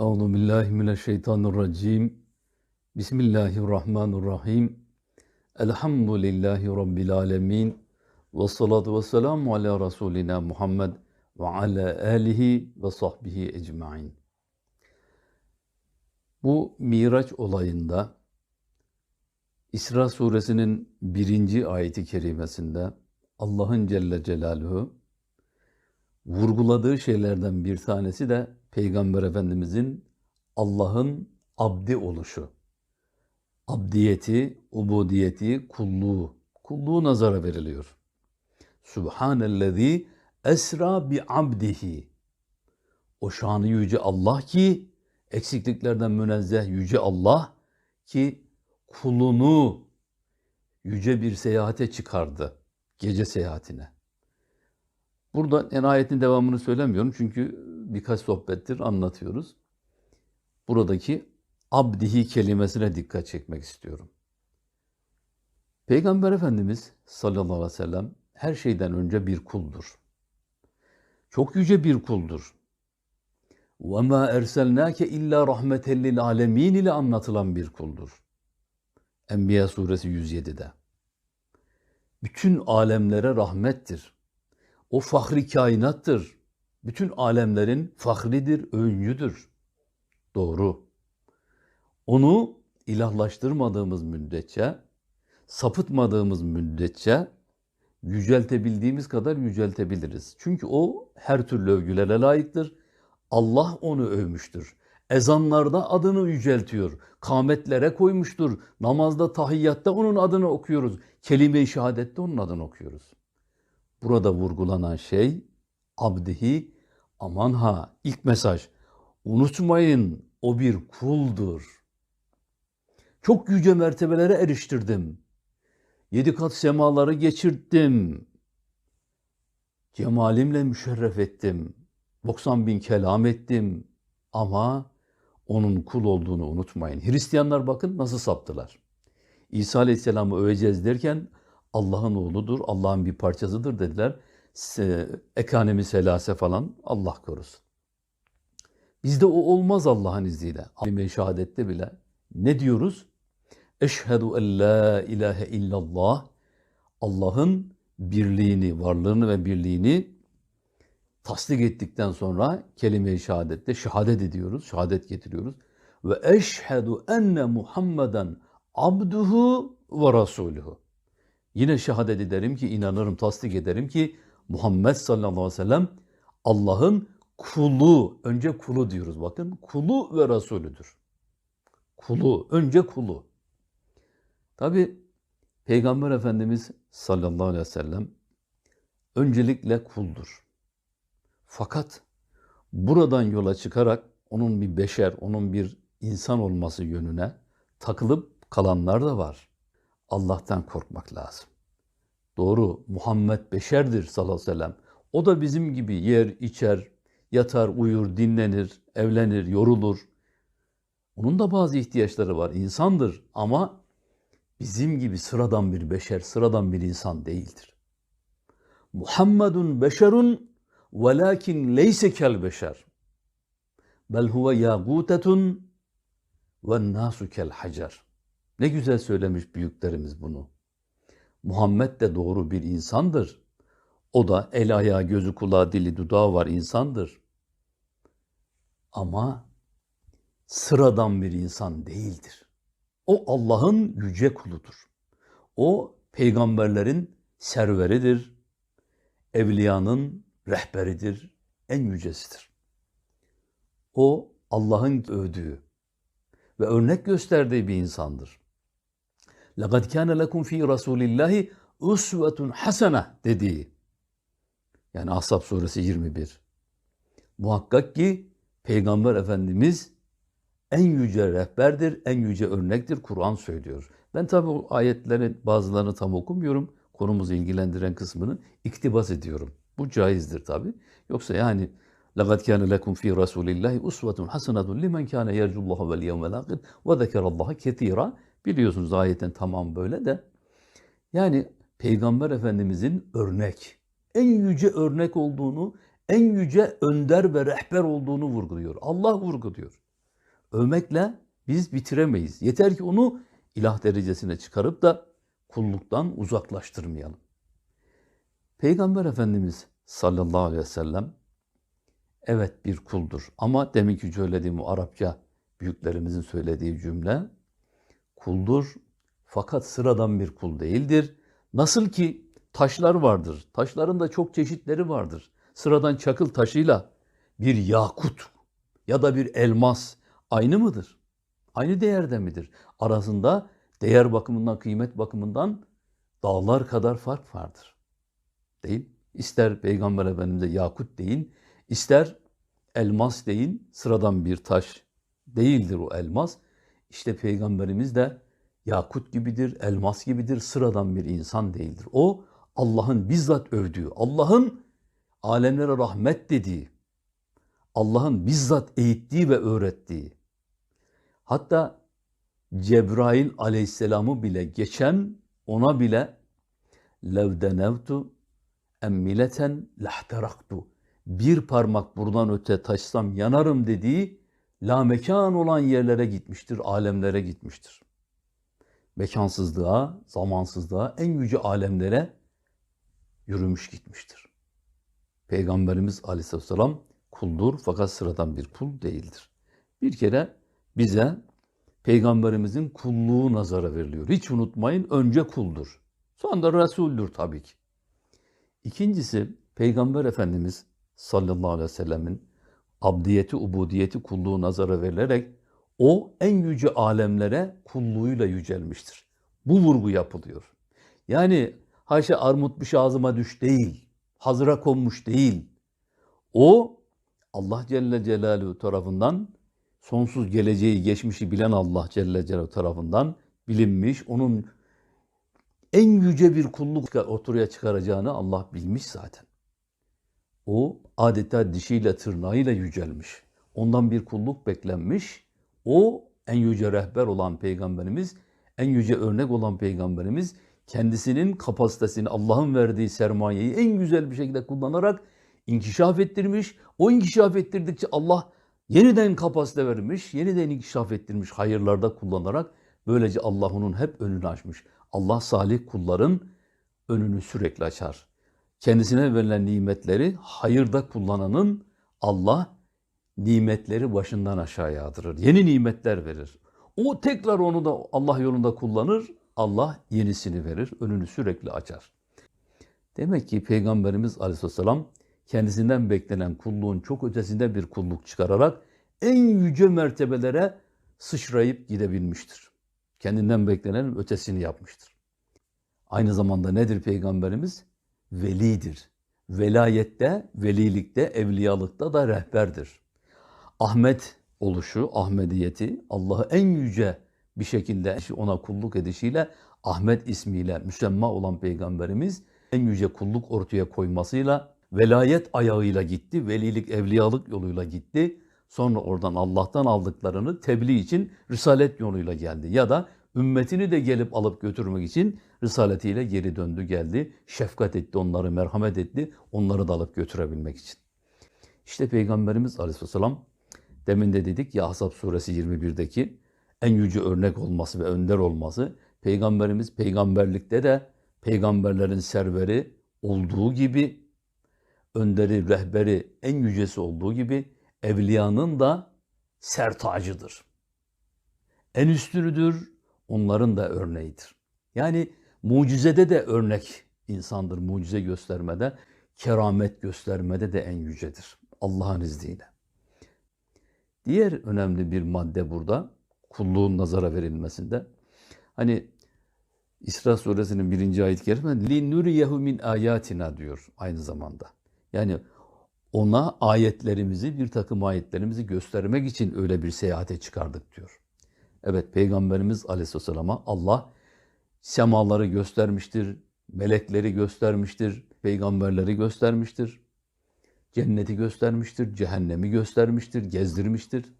Euzu billahi mineşşeytanirracim. Bismillahirrahmanirrahim. Elhamdülillahi rabbil alamin. Ve salatu ve selamu ala rasulina Muhammed ve ala alihi ve sahbihi ecmaîn. Bu Miraç olayında İsra suresinin birinci ayeti kerimesinde Allah'ın Celle Celaluhu vurguladığı şeylerden bir tanesi de Peygamber Efendimizin Allah'ın abdi oluşu. Abdiyeti, ubudiyeti, kulluğu. Kulluğu nazara veriliyor. Subhanellezi esra bi abdihi. O şanı yüce Allah ki eksikliklerden münezzeh yüce Allah ki kulunu yüce bir seyahate çıkardı. Gece seyahatine. Burada en ayetin devamını söylemiyorum çünkü birkaç sohbettir anlatıyoruz. Buradaki abdihi kelimesine dikkat çekmek istiyorum. Peygamber Efendimiz sallallahu aleyhi ve sellem her şeyden önce bir kuldur. Çok yüce bir kuldur. وَمَا اَرْسَلْنَاكَ اِلَّا رَحْمَةً لِلْعَالَمِينَ ile anlatılan bir kuldur. Enbiya suresi 107'de. Bütün alemlere rahmettir. O fahri kainattır. Bütün alemlerin fahridir, öncüdür. Doğru. Onu ilahlaştırmadığımız müddetçe, sapıtmadığımız müddetçe yüceltebildiğimiz kadar yüceltebiliriz. Çünkü o her türlü övgülere layıktır. Allah onu övmüştür. Ezanlarda adını yüceltiyor. Kametlere koymuştur. Namazda, tahiyyatta onun adını okuyoruz. Kelime-i şehadette onun adını okuyoruz. Burada vurgulanan şey abdihi aman ha ilk mesaj unutmayın o bir kuldur. Çok yüce mertebelere eriştirdim. Yedi kat semaları geçirttim. Cemalimle müşerref ettim. 90 bin kelam ettim. Ama onun kul olduğunu unutmayın. Hristiyanlar bakın nasıl saptılar. İsa Aleyhisselam'ı öveceğiz derken Allah'ın oğludur, Allah'ın bir parçasıdır dediler. Ekanemi selase falan Allah korusun. Bizde o olmaz Allah'ın izniyle. Alime şehadette bile ne diyoruz? Eşhedü en la ilahe illallah. Allah'ın birliğini, varlığını ve birliğini tasdik ettikten sonra kelime-i şehadette şehadet ediyoruz, şehadet getiriyoruz. Ve eşhedü enne Muhammeden abduhu ve rasuluhu. Yine şehadet ederim ki, inanırım, tasdik ederim ki Muhammed sallallahu aleyhi ve sellem Allah'ın kulu, önce kulu diyoruz bakın, kulu ve Resulüdür. Kulu, önce kulu. Tabi Peygamber Efendimiz sallallahu aleyhi ve sellem öncelikle kuldur. Fakat buradan yola çıkarak onun bir beşer, onun bir insan olması yönüne takılıp kalanlar da var. Allah'tan korkmak lazım. Doğru Muhammed beşerdir sallallahu aleyhi ve sellem. O da bizim gibi yer, içer, yatar, uyur, dinlenir, evlenir, yorulur. Onun da bazı ihtiyaçları var. İnsandır ama bizim gibi sıradan bir beşer, sıradan bir insan değildir. Muhammedun beşerun velakin leyse kel beşer. Bel huve yagutetun ve nasu kel hacer. Ne güzel söylemiş büyüklerimiz bunu. Muhammed de doğru bir insandır. O da el ayağı, gözü, kulağı, dili, dudağı var insandır. Ama sıradan bir insan değildir. O Allah'ın yüce kuludur. O peygamberlerin serveridir. Evliyanın rehberidir, en yücesidir. O Allah'ın övdüğü ve örnek gösterdiği bir insandır. لَقَدْ كَانَ لَكُمْ ف۪ي رَسُولِ اللّٰهِ اُسْوَةٌ حَسَنَةٌ dediği. Yani Ahzab suresi 21. Muhakkak ki Peygamber Efendimiz en yüce rehberdir, en yüce örnektir. Kur'an söylüyor. Ben tabi o ayetlerin bazılarını tam okumuyorum. Konumuzu ilgilendiren kısmını iktibas ediyorum. Bu caizdir tabi. Yoksa yani لَقَدْ كَانَ لَكُمْ ف۪ي رَسُولِ اللّٰهِ اُسْوَةٌ حَسَنَةٌ لِمَنْ كَانَ يَرْجُ اللّٰهَ وَالْيَوْمَ الْآخِرِ وَذَكَرَ اللّٰهَ كَثِيرًا Biliyorsunuz ayetin tamam böyle de. Yani Peygamber Efendimizin örnek, en yüce örnek olduğunu, en yüce önder ve rehber olduğunu vurguluyor. Allah vurguluyor. Övmekle biz bitiremeyiz. Yeter ki onu ilah derecesine çıkarıp da kulluktan uzaklaştırmayalım. Peygamber Efendimiz sallallahu aleyhi ve sellem evet bir kuldur ama deminki söylediğim o Arapça büyüklerimizin söylediği cümle kuldur fakat sıradan bir kul değildir. Nasıl ki taşlar vardır. Taşların da çok çeşitleri vardır. Sıradan çakıl taşıyla bir yakut ya da bir elmas aynı mıdır? Aynı değerde midir? Arasında değer bakımından, kıymet bakımından dağlar kadar fark vardır. Değil? İster Peygamber Efendimiz'e yakut deyin, ister elmas deyin, sıradan bir taş değildir o elmas. İşte Peygamberimiz de yakut gibidir, elmas gibidir, sıradan bir insan değildir. O Allah'ın bizzat övdüğü, Allah'ın alemlere rahmet dediği, Allah'ın bizzat eğittiği ve öğrettiği. Hatta Cebrail aleyhisselamı bile geçen ona bile levdenevtu emmileten lahteraktu. Bir parmak buradan öte taşsam yanarım dediği la mekan olan yerlere gitmiştir, alemlere gitmiştir. Mekansızlığa, zamansızlığa, en yüce alemlere yürümüş gitmiştir. Peygamberimiz aleyhisselam kuldur fakat sıradan bir kul değildir. Bir kere bize Peygamberimizin kulluğu nazara veriliyor. Hiç unutmayın önce kuldur. Sonra Resul'dür tabii ki. İkincisi Peygamber Efendimiz sallallahu aleyhi ve sellemin abdiyeti, ubudiyeti, kulluğu nazara verilerek o en yüce alemlere kulluğuyla yücelmiştir. Bu vurgu yapılıyor. Yani haşa armut bir şey ağzıma düş değil, hazıra konmuş değil. O Allah Celle Celaluhu tarafından sonsuz geleceği, geçmişi bilen Allah Celle Celaluhu tarafından bilinmiş, onun en yüce bir kulluk ortaya çıkaracağını Allah bilmiş zaten. O adeta dişiyle tırnağıyla yücelmiş. Ondan bir kulluk beklenmiş. O en yüce rehber olan peygamberimiz, en yüce örnek olan peygamberimiz kendisinin kapasitesini, Allah'ın verdiği sermayeyi en güzel bir şekilde kullanarak inkişaf ettirmiş. O inkişaf ettirdikçe Allah yeniden kapasite vermiş, yeniden inkişaf ettirmiş hayırlarda kullanarak böylece Allah onun hep önünü açmış. Allah salih kulların önünü sürekli açar. Kendisine verilen nimetleri hayırda kullananın Allah nimetleri başından aşağı yağdırır. Yeni nimetler verir. O tekrar onu da Allah yolunda kullanır. Allah yenisini verir. Önünü sürekli açar. Demek ki Peygamberimiz Aleyhisselam kendisinden beklenen kulluğun çok ötesinde bir kulluk çıkararak en yüce mertebelere sıçrayıp gidebilmiştir. Kendinden beklenen ötesini yapmıştır. Aynı zamanda nedir Peygamberimiz? Velidir. Velayette, velilikte, evliyalıkta da rehberdir. Ahmet oluşu, Ahmediyeti, Allah'ı en yüce bir şekilde ona kulluk edişiyle Ahmet ismiyle müsemma olan Peygamberimiz en yüce kulluk ortaya koymasıyla velayet ayağıyla gitti, velilik, evliyalık yoluyla gitti. Sonra oradan Allah'tan aldıklarını tebliğ için risalet yoluyla geldi. Ya da ümmetini de gelip alıp götürmek için risaletiyle geri döndü geldi. Şefkat etti onları, merhamet etti onları da alıp götürebilmek için. İşte Peygamberimiz Aleyhisselam demin de dedik ya Ahzab suresi 21'deki en yüce örnek olması ve önder olması Peygamberimiz peygamberlikte de peygamberlerin serveri olduğu gibi önderi, rehberi en yücesi olduğu gibi evliyanın da sertacıdır. En üstünüdür, onların da örneğidir. Yani mucizede de örnek insandır, mucize göstermede, keramet göstermede de en yücedir. Allah'ın izniyle. Diğer önemli bir madde burada, kulluğun nazara verilmesinde. Hani İsra suresinin birinci ayet-i kerime li nuriyehu min ayatina diyor aynı zamanda. Yani ona ayetlerimizi, bir takım ayetlerimizi göstermek için öyle bir seyahate çıkardık diyor. Evet Peygamberimiz Aleyhisselam'a Allah semaları göstermiştir, melekleri göstermiştir, peygamberleri göstermiştir, cenneti göstermiştir, cehennemi göstermiştir, gezdirmiştir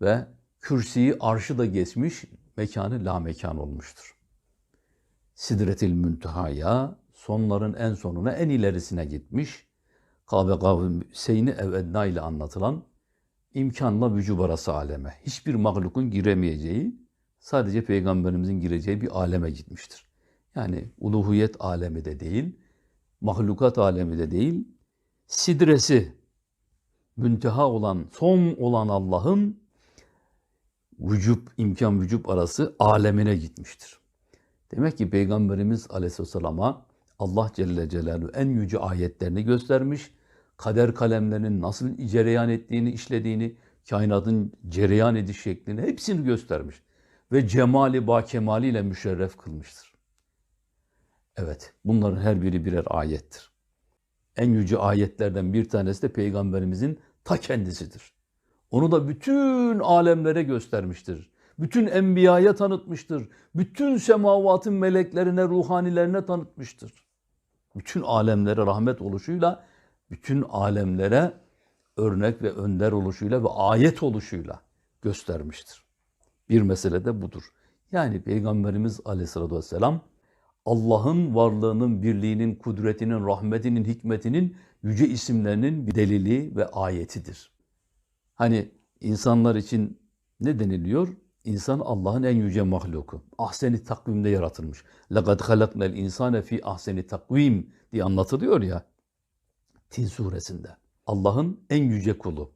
ve kürsiyi arşı da geçmiş, mekanı la mekan olmuştur. Sidretil müntehaya, sonların en sonuna, en ilerisine gitmiş, Kabe kavim Seyni ev edna ile anlatılan imkanla vücub arası aleme. Hiçbir mahlukun giremeyeceği, sadece peygamberimizin gireceği bir aleme gitmiştir. Yani uluhiyet alemi de değil, mahlukat alemi de değil, sidresi, münteha olan, son olan Allah'ın vücub, imkan vücub arası alemine gitmiştir. Demek ki Peygamberimiz Aleyhisselam'a Allah Celle Celaluhu en yüce ayetlerini göstermiş, kader kalemlerinin nasıl cereyan ettiğini, işlediğini, kainatın cereyan ediş şeklini hepsini göstermiş. Ve cemali ba kemaliyle müşerref kılmıştır. Evet, bunların her biri birer ayettir. En yüce ayetlerden bir tanesi de Peygamberimizin ta kendisidir. Onu da bütün alemlere göstermiştir. Bütün enbiyaya tanıtmıştır. Bütün semavatın meleklerine, ruhanilerine tanıtmıştır. Bütün alemlere rahmet oluşuyla, bütün alemlere örnek ve önder oluşuyla ve ayet oluşuyla göstermiştir Bir mesele de budur. Yani Peygamberimiz aleyhissalatü vesselam Allah'ın varlığının, birliğinin, kudretinin, rahmetinin, hikmetinin yüce isimlerinin bir delili ve ayetidir. Hani insanlar için ne deniliyor? İnsan Allah'ın en yüce mahluku. Ahseni takvimde yaratılmış. لَقَدْ خَلَقْنَا الْاِنْسَانَ ف۪ي ahseni takvim diye anlatılıyor ya. Tin suresinde. Allah'ın en yüce kulu.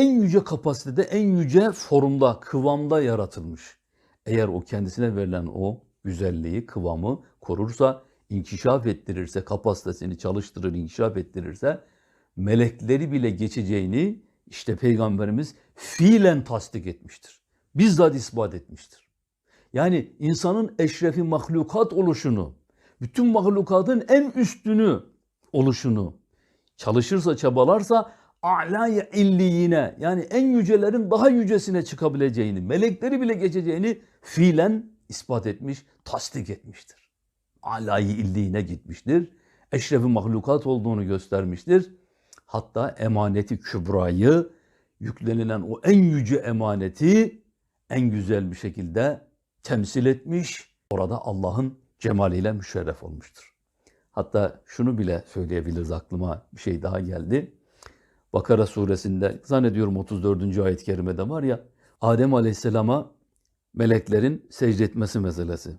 En yüce kapasitede, en yüce formda, kıvamda yaratılmış. Eğer o kendisine verilen o güzelliği, kıvamı korursa, inkişaf ettirirse, kapasitesini çalıştırır, inkişaf ettirirse, melekleri bile geçeceğini işte Peygamberimiz fiilen tasdik etmiştir. Bizzat ispat etmiştir. Yani insanın eşrefi mahlukat oluşunu, bütün mahlukatın en üstünü oluşunu çalışırsa, çabalarsa a'lâ illiyine yani en yücelerin daha yücesine çıkabileceğini, melekleri bile geçeceğini fiilen ispat etmiş, tasdik etmiştir. Alâ-i illiyine gitmiştir. Eşrefi mahlukat olduğunu göstermiştir. Hatta emaneti kübrayı, yüklenilen o en yüce emaneti en güzel bir şekilde temsil etmiş. Orada Allah'ın cemaliyle müşerref olmuştur. Hatta şunu bile söyleyebiliriz aklıma bir şey daha geldi. Bakara suresinde zannediyorum 34. ayet-i kerimede var ya Adem Aleyhisselam'a meleklerin secde etmesi meselesi.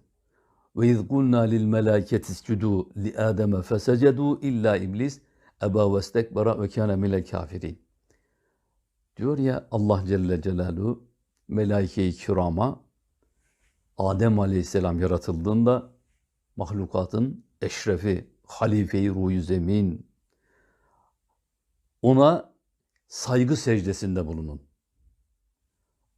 Ve iz kulna lil melâiketi iscudu li Adem'e fesecedu illa iblis eba ve istekbara ve kâne minel kafirin. Diyor ya Allah Celle Celaluhu melaike-i kirama Adem Aleyhisselam yaratıldığında mahlukatın eşrefi, halife-i ruh zemin ona saygı secdesinde bulunun.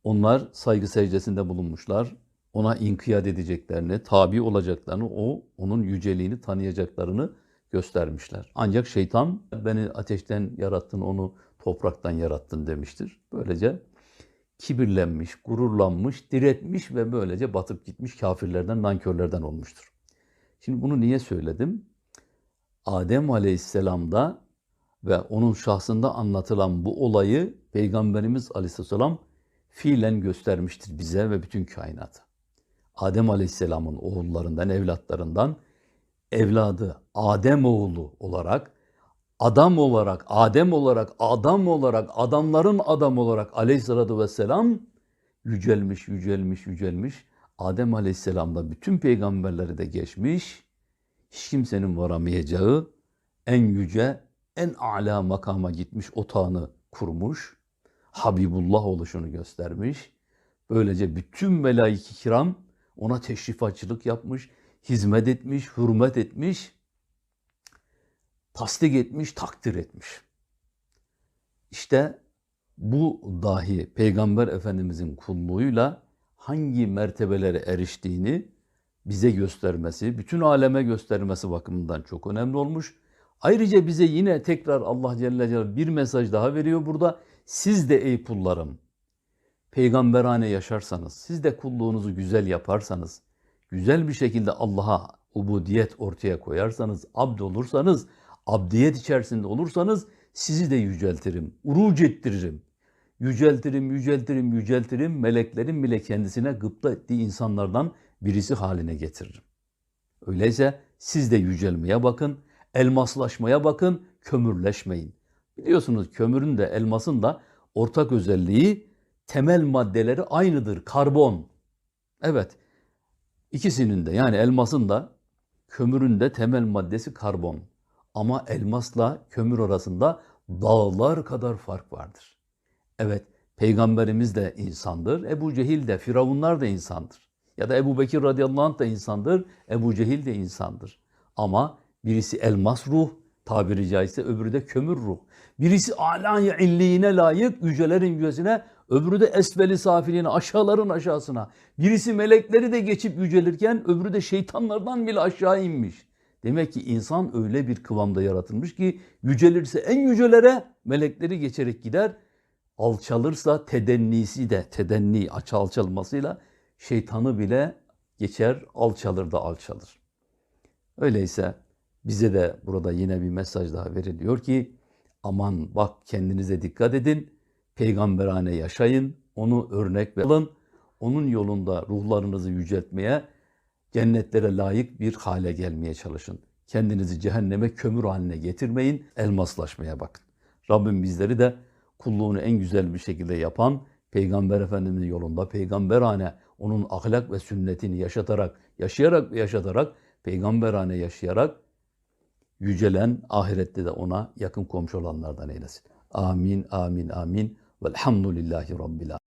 Onlar saygı secdesinde bulunmuşlar. Ona inkiyat edeceklerini, tabi olacaklarını, o onun yüceliğini tanıyacaklarını göstermişler. Ancak şeytan beni ateşten yarattın, onu topraktan yarattın demiştir. Böylece kibirlenmiş, gururlanmış, diretmiş ve böylece batıp gitmiş kafirlerden, nankörlerden olmuştur. Şimdi bunu niye söyledim? Adem Aleyhisselam'da ve onun şahsında anlatılan bu olayı Peygamberimiz Aleyhisselam fiilen göstermiştir bize ve bütün kainata. Adem Aleyhisselam'ın oğullarından, evlatlarından evladı Adem oğlu olarak, adam olarak, Adem olarak, adam olarak, adamların adam olarak Aleyhisselatü Vesselam yücelmiş, yücelmiş, yücelmiş. Adem Aleyhisselam'da bütün peygamberleri de geçmiş. Hiç kimsenin varamayacağı en yüce, en âlâ makama gitmiş otağını kurmuş. Habibullah oluşunu göstermiş. Böylece bütün melaik-i kiram ona teşrifatçılık yapmış, hizmet etmiş, hürmet etmiş, tasdik etmiş, takdir etmiş. İşte bu dahi Peygamber Efendimizin kulluğuyla hangi mertebelere eriştiğini bize göstermesi, bütün aleme göstermesi bakımından çok önemli olmuş. Ayrıca bize yine tekrar Allah Celle Celaluhu bir mesaj daha veriyor burada. Siz de ey kullarım, peygamberane yaşarsanız, siz de kulluğunuzu güzel yaparsanız, güzel bir şekilde Allah'a ubudiyet ortaya koyarsanız, abd olursanız, abdiyet içerisinde olursanız sizi de yüceltirim, uruc ettiririm. Yüceltirim, yüceltirim, yüceltirim, meleklerin bile kendisine gıpta ettiği insanlardan birisi haline getiririm. Öyleyse siz de yücelmeye bakın, elmaslaşmaya bakın, kömürleşmeyin. Biliyorsunuz kömürün de elmasın da ortak özelliği temel maddeleri aynıdır. Karbon. Evet. İkisinin de yani elmasın da kömürün de temel maddesi karbon. Ama elmasla kömür arasında dağlar kadar fark vardır. Evet, peygamberimiz de insandır. Ebu Cehil de, Firavunlar da insandır. Ya da Ebu Bekir radıyallahu anh da insandır. Ebu Cehil de insandır. Ama birisi elmas ruh, tabiri caizse öbürü de kömür ruh. Birisi alâye illiğine layık, yücelerin yücesine, öbürü de esveli safiliğine, aşağıların aşağısına. Birisi melekleri de geçip yücelirken, öbürü de şeytanlardan bile aşağı inmiş. Demek ki insan öyle bir kıvamda yaratılmış ki yücelirse en yücelere melekleri geçerek gider. Alçalırsa tedennisi de tedenni alçalmasıyla şeytanı bile geçer alçalır da alçalır. Öyleyse bize de burada yine bir mesaj daha veriliyor ki aman bak kendinize dikkat edin. Peygamberane yaşayın. Onu örnek alın. Onun yolunda ruhlarınızı yüceltmeye, cennetlere layık bir hale gelmeye çalışın. Kendinizi cehenneme kömür haline getirmeyin, elmaslaşmaya bakın. Rabbim bizleri de kulluğunu en güzel bir şekilde yapan, Peygamber Efendimiz'in yolunda peygamberane onun ahlak ve sünnetini yaşatarak, yaşayarak ve yaşatarak, peygamberane yaşayarak yücelen ahirette de ona yakın komşu olanlardan eylesin. Amin, amin, amin. Velhamdülillahi Rabbil alemin.